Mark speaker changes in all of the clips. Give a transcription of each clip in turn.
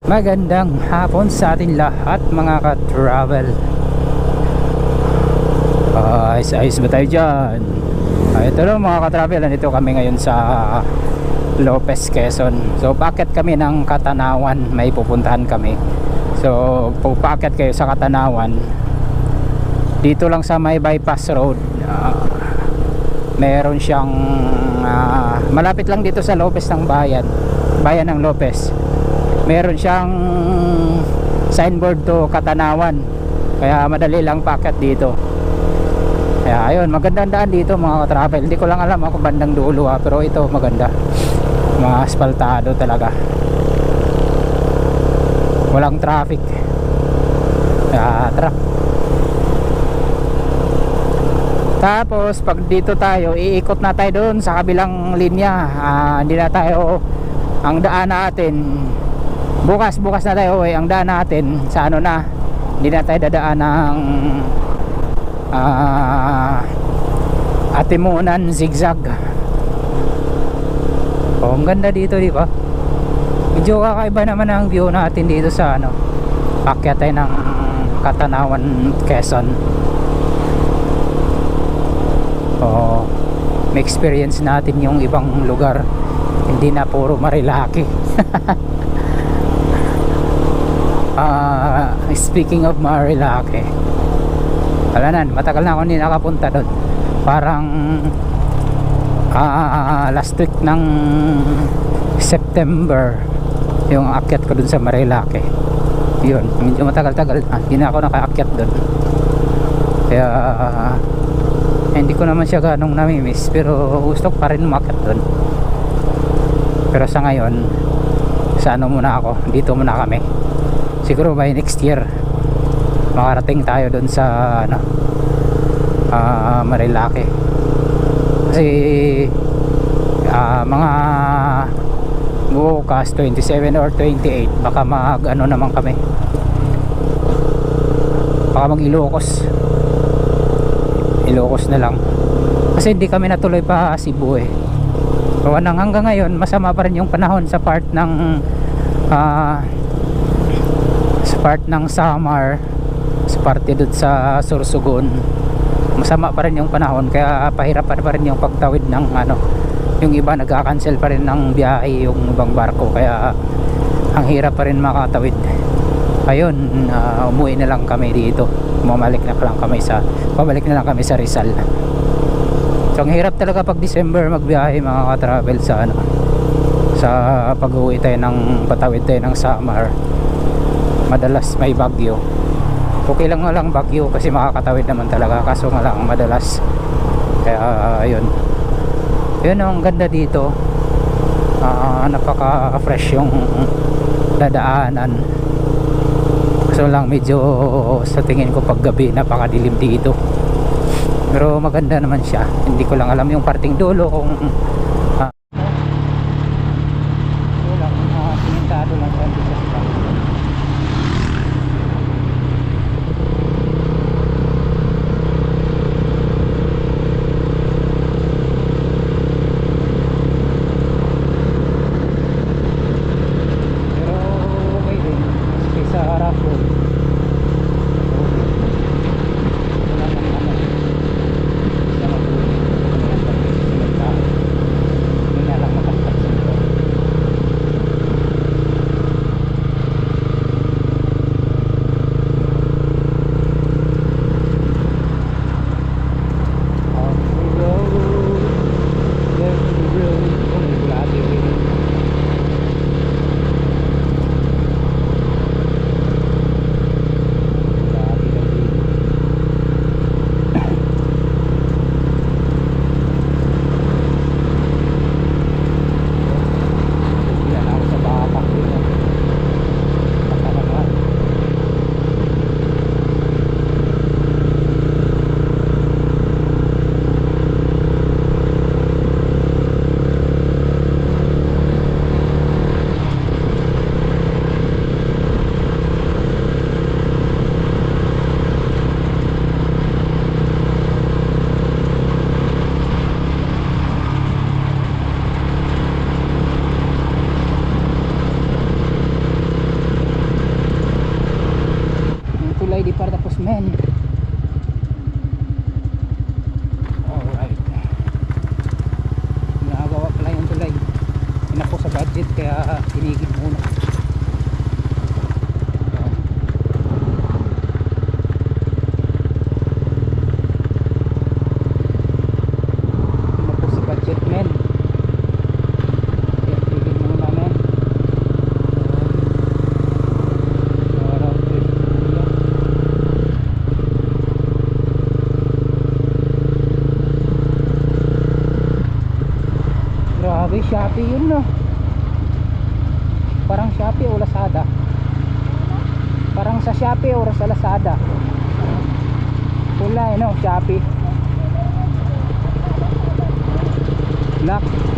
Speaker 1: Magandang hapon sa atin lahat mga ka-travel. Ah, Ayos-ayos ba tayo dyan? Ah, ito lang mga ka-travel. Nandito kami ngayon sa Lopez, Quezon. So bakit kami ng Katanawan. May pupuntahan kami. So pupakit kayo sa Katanawan. Dito lang sa may bypass road. Ah, Meron siyang ah, Malapit lang dito sa Lopez ng bayan. Bayan ng Lopez meron siyang signboard to Katanawan. Kaya madali lang packet dito. Kaya ayun magandang daan dito mga ka-travel. Hindi ko lang alam ako bandang dulo ha, pero ito maganda. Mga asfaltado talaga. Walang traffic. Kaya tara. Tapos pag dito tayo iikot na tayo doon sa kabilang linya. Ah, hindi na tayo ang daan natin bukas bukas na tayo. Eh ang daan natin. Sa ano na hindi na tayo dadaan ng ah Atimunan zigzag. Oh ang ganda dito di ba? Medyo kakaiba naman ang view natin dito sa ano pakyat tayo ng Katanawan Quezon. Oh may experience natin yung ibang lugar. Hindi na puro Marilaki speaking of Marilake wala na, matagal na ako hindi nakapunta doon. Parang ah, last week ng September yung akyat ko doon sa Marilake yun, medyo matagal-tagal na hindi na ako nakaakyat doon. Kaya eh, hindi ko naman siya ganong namimiss pero gusto ko pa rin umakyat doon. Pero sa ngayon sa ano muna ako dito muna kami siguro by next year makarating tayo doon sa ano ah, Marilake. Kasi ah, mga bukas 27 or 28 baka mag ano naman kami. Baka mag Ilocos Ilocos na lang. Kasi hindi kami natuloy pa Cebu eh. Nang hanggang ngayon masama pa rin yung panahon sa part ng sa part ng Samar sa parte doon sa Sorsogon. Masama pa rin yung panahon kaya pahirapan pa rin yung pagtawid ng ano yung iba nagka-cancel pa rin ng biyahe yung ibang barko kaya ang hirap pa rin makatawid. Ayun uh, umuwi na lang kami dito. Bumalik na lang kami sa pabalik na lang kami sa Rizal. So ang hirap talaga pag December magbiyahe mga ka-travel sa ano sa pag-uwi tayo ng patawid tayo ng Samar madalas may bagyo. Okay lang nga lang bagyo kasi makakatawid naman talaga kaso nga lang madalas. Kaya uh, yun ang ganda dito. Uh, napaka fresh yung dadaanan. Kaso lang medyo sa tingin ko pag gabi napakadilim dito. Pero maganda naman siya. Hindi ko lang alam yung parting dulo kung Grabe, Shopee yun no. Parang Shopee o Lazada. Parang sa Shopee o sa Lazada. Wala eh no, Shopee. Lock.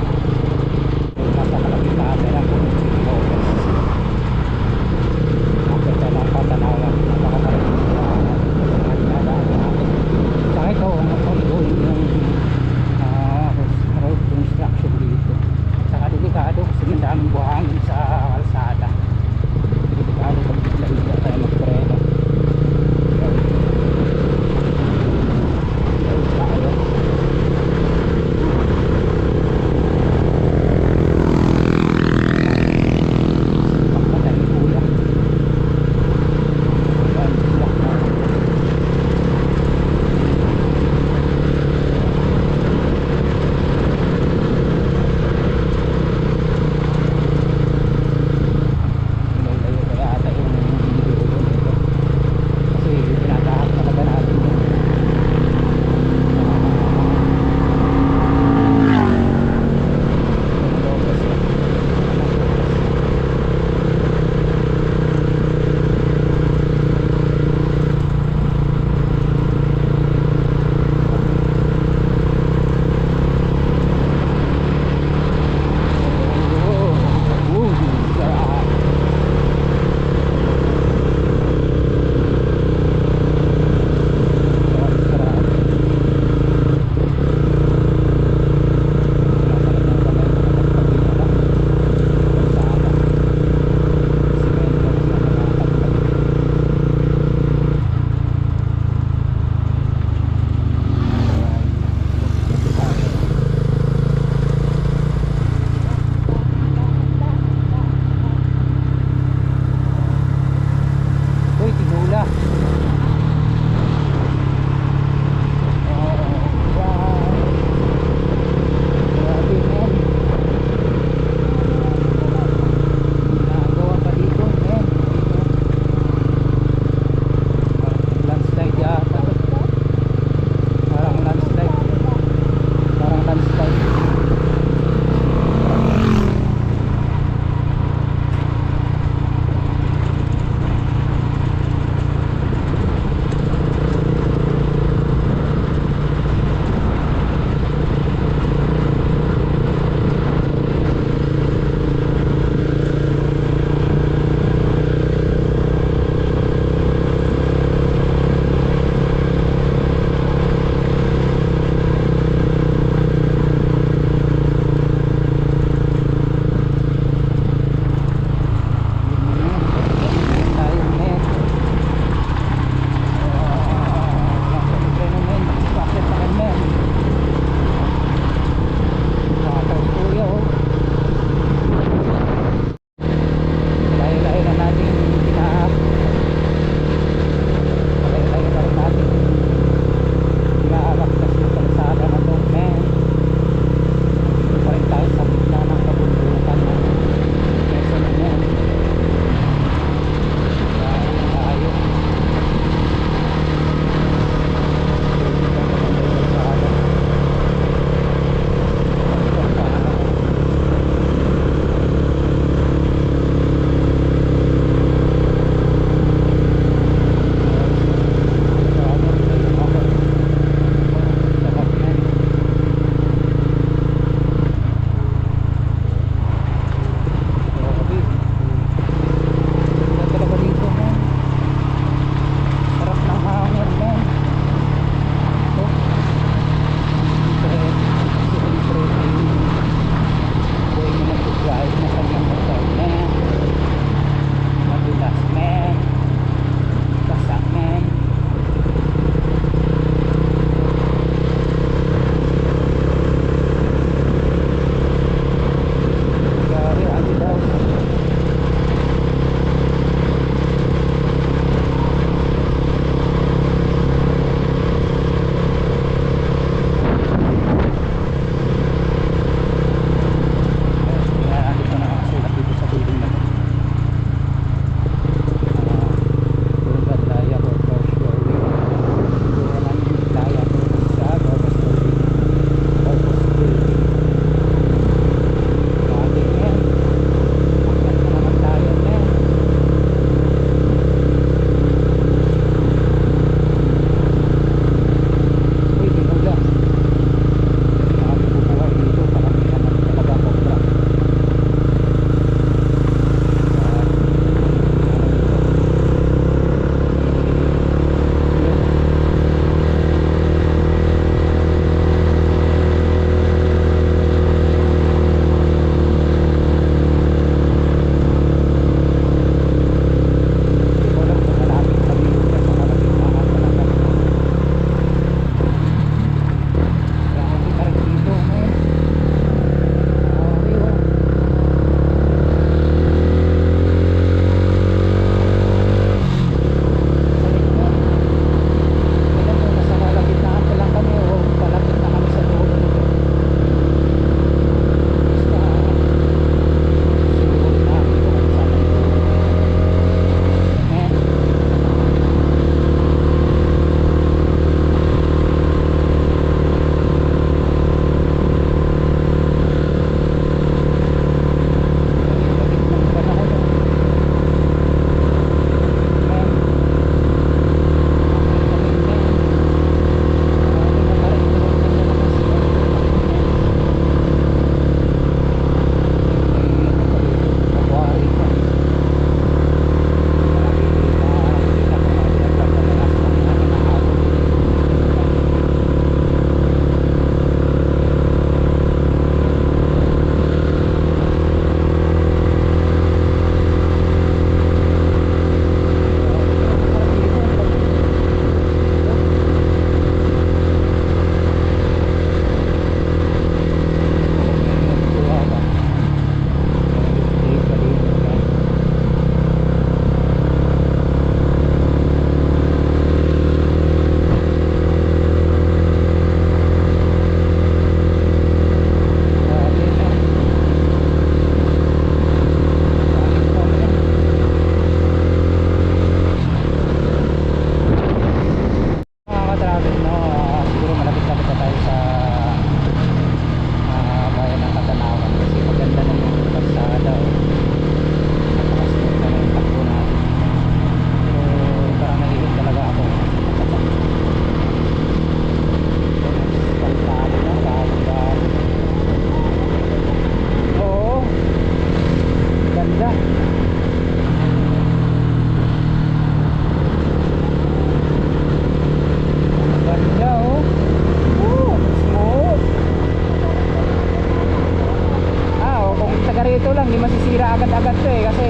Speaker 1: masisira agad-agad to eh kasi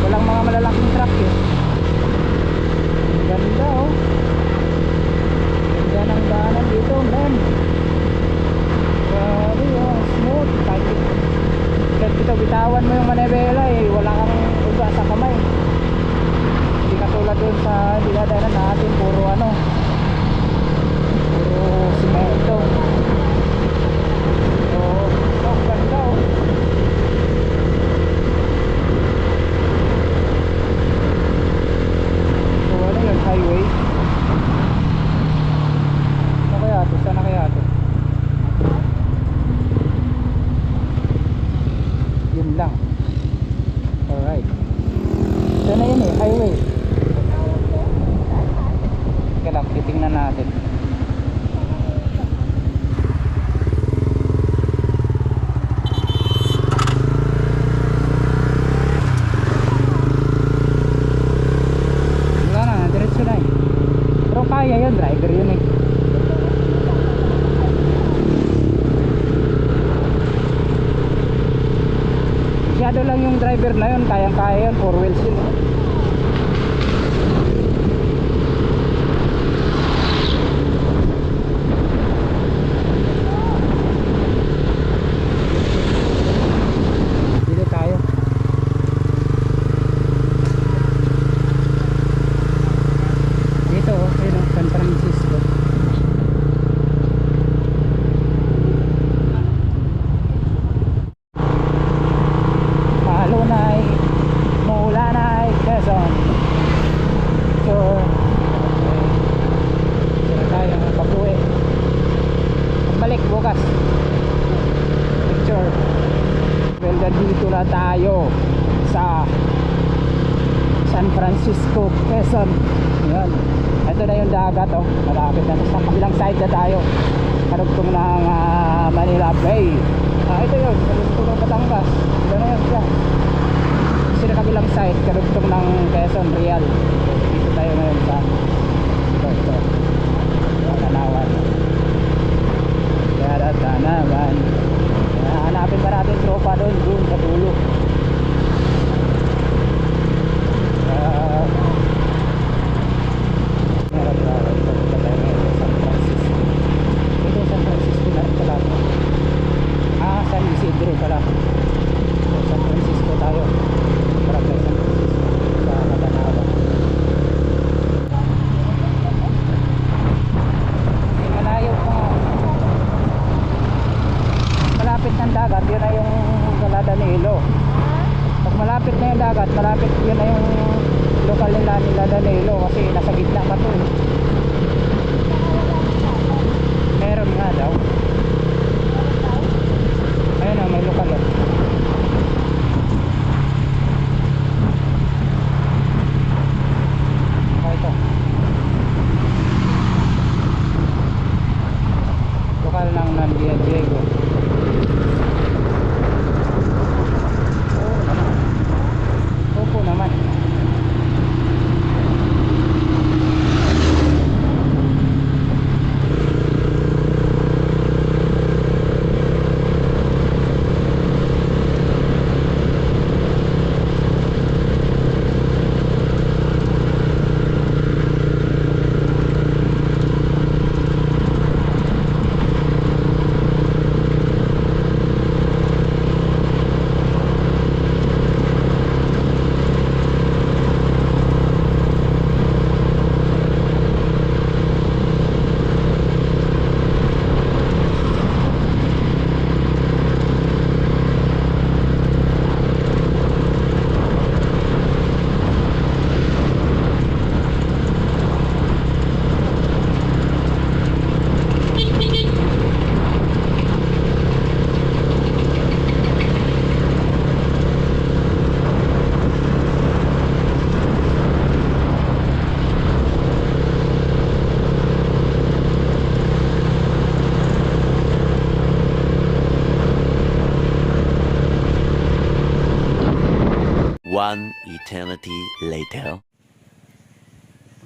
Speaker 1: walang mga malalaking truck eh. Ganda oh. Ganda ng daanan dito man grabe oh. Smooth. Kahit kahit ito bitawan mo yung manebela eh wala kang uga sa kamay. Hindi katulad dun sa dinadaanan natin puro ano. Puro simento. Oh so ganda oh. highway Saan kaya ito? Saan kaya ito? Yun lang Alright Saan na yun eh? Highway Teka lang, titingnan natin driver na yun kayang kaya yun. Quezon yun ito na yung dagat oh. Malapit na. Sa kabilang side na tayo. Karugtong ng
Speaker 2: uh,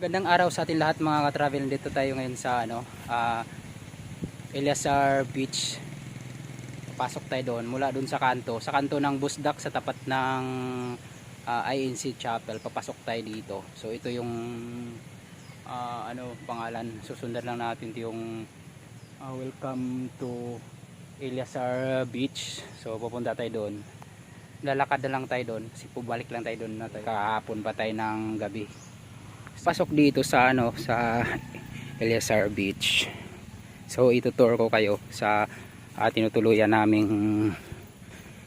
Speaker 1: Gandang araw sa atin lahat mga ka-travel. Dito tayo ngayon sa ano, ah, uh, Eleazar Beach. Pasok tayo doon mula doon sa kanto, sa kanto ng Busdak sa tapat ng ah, uh, INC Chapel. Papasok tayo dito. So ito yung uh, ano pangalan. Susundan lang natin yung uh, welcome to Eleazar Beach. So pupunta tayo doon lalakad na lang tayo doon kasi pabalik lang tayo doon na tayo. kahapon pa tayo ng gabi Pasok dito sa ano sa Eliasar Beach. So itutour ko kayo sa uh, tinutuluyan naming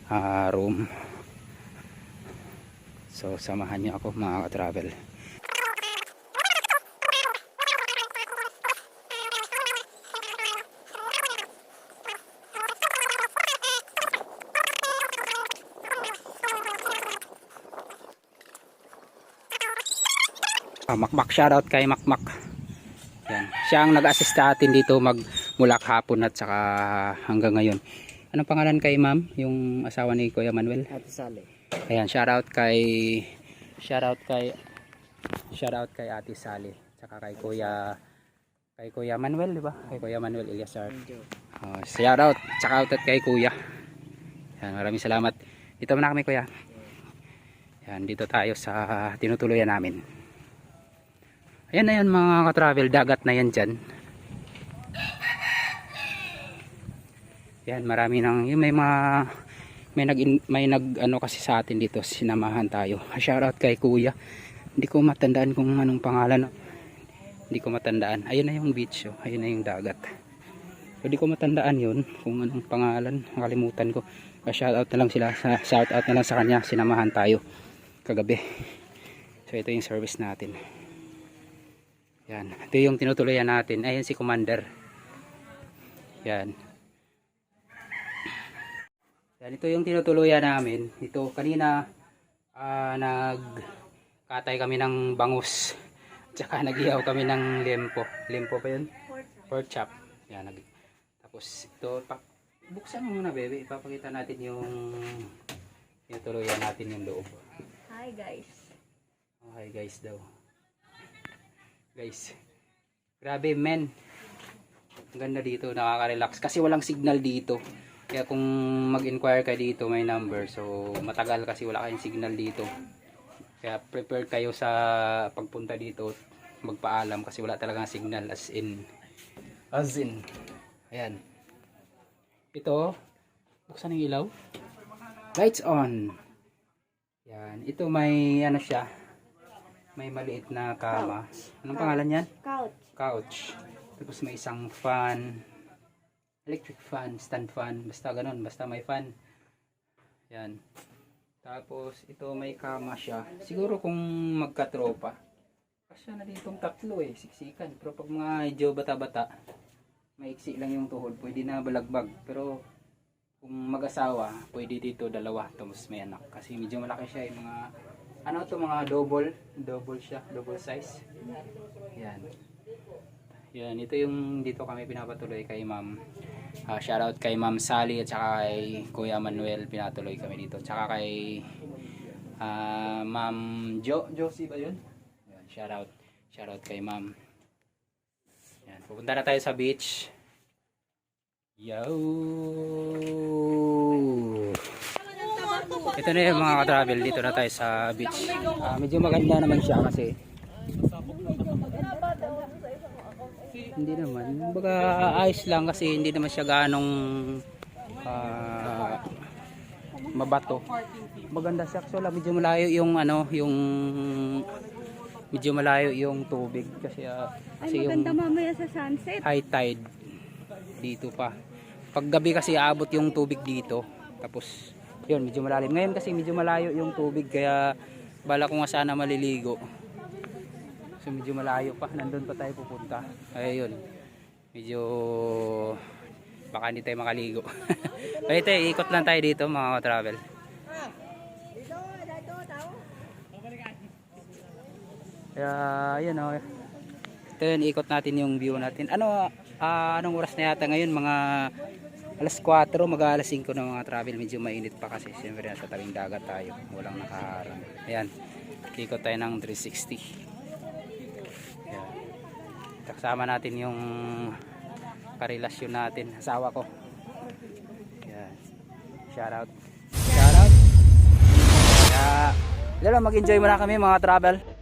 Speaker 1: ah, room. So samahan niyo ako mga ka-travel. Ah, Makmak shoutout kay Makmak. Yan. Siya ang nag-assist sa atin dito mag mula hapon at saka hanggang ngayon. Anong pangalan kay ma'am? Yung asawa ni Kuya Manuel?
Speaker 3: Ate Sally.
Speaker 1: Ayan, shoutout kay shoutout kay shoutout kay Ate Sally saka kay Kuya kay Kuya Manuel, di ba? Kay Kuya Manuel Eliasar. Uh, shoutout, saka out kay Kuya. Yan, maraming salamat. Dito muna kami Kuya. Yan, dito tayo sa tinutuluyan namin. Ayan na yan mga ka-travel, dagat na yan dyan. Yan, marami nang, yung may mga may nag may nag ano kasi sa atin dito sinamahan tayo. Shoutout kay kuya. Hindi ko matandaan kung anong pangalan hindi ko matandaan. Ayun na yung beach oh. ayun na yung dagat. Hindi ko matandaan yun kung anong pangalan. Nakalimutan ko. Shoutout na lang sila sa shoutout na lang sa kanya. Sinamahan tayo kagabi. So ito yung service natin yan ito yung tinutuloyan natin ayun si commander yan yan, ito yung tinutuluyan namin. Ito, kanina ah, nagkatay kami ng bangus. Tsaka nagihaw kami ng lempo. Lempo pa yun? Pork chop. Yan, nag tapos ito, pa buksan mo muna bebe. Ipapakita natin yung tinutuluyan natin yung loob.
Speaker 4: Hi guys.
Speaker 1: Oh, hi guys daw. Guys. Grabe men. Ang ganda dito, nakaka-relax. Kasi walang signal dito. Kaya kung mag-inquire ka dito, may number. So, matagal kasi wala kayong signal dito. Kaya prepared kayo sa pagpunta dito, magpaalam kasi wala talagang signal as in. As in. Ayan. Ito, buksan yung ilaw. Lights on. Yan. Ito may ano siya. May maliit na kama. Anong pangalan yan?
Speaker 4: Couch.
Speaker 1: Couch. Tapos may isang fan. Electric fan, stand fan. Basta ganun. Basta may fan. Yan. Tapos ito may kama siya. Siguro kung magkatropa. Kasi na ditong tatlo eh. Siksikan. Pero pag mga medyo bata-bata. Maiksi lang yung tuhod. Pwede na balagbag. Pero kung mag-asawa, pwede dito dalawa. Tapos may anak. Kasi medyo malaki siya yung mga ano to mga double. Double siya. Double size. Yan. Yan, ito yung dito kami pinapatuloy kay Ma'am. Ah, shoutout kay Ma'am Sally at saka kay Kuya Manuel pinatuloy kami dito. Tsaka kay ah, Ma'am Jo, Josie ba 'yun? Yan, shoutout. Shoutout kay Ma'am. Yan, pupunta na tayo sa beach. Yo! Ito na yung mga ka-travel. Dito na tayo sa beach. Ah, medyo maganda naman siya kasi hindi naman. Baga ayos lang kasi hindi naman siya ganong ah, mabato. Maganda siya. So, medyo malayo yung ano, yung medyo malayo yung tubig kasi
Speaker 4: Ay
Speaker 1: kasi yung
Speaker 4: maganda mamaya sa sunset.
Speaker 1: high tide dito pa. Pag gabi kasi aabot yung tubig dito. Tapos yun, medyo malalim. Ngayon kasi medyo malayo yung tubig kaya bala ko nga sana maliligo. So medyo malayo pa, nandun pa tayo pupunta. Kaya yun, medyo baka hindi tayo makaligo. Kaya ito, ikot lang tayo dito mga travel. Kaya yun o. Ito yun, ikot natin yung view natin. Ano, ah, anong oras na yata ngayon? Mga alas 4, mag alas 5 na mga travel. Medyo mainit pa kasi. Siyempre nasa tabing dagat tayo. Walang nakaharang. Ayan, ikot tayo ng 360. Ayan. Kasama natin yung karelasyon natin. Asawa ko. Ayan. Shout out. Shout out. Kaya, Dala, mag-enjoy muna kami mga travel.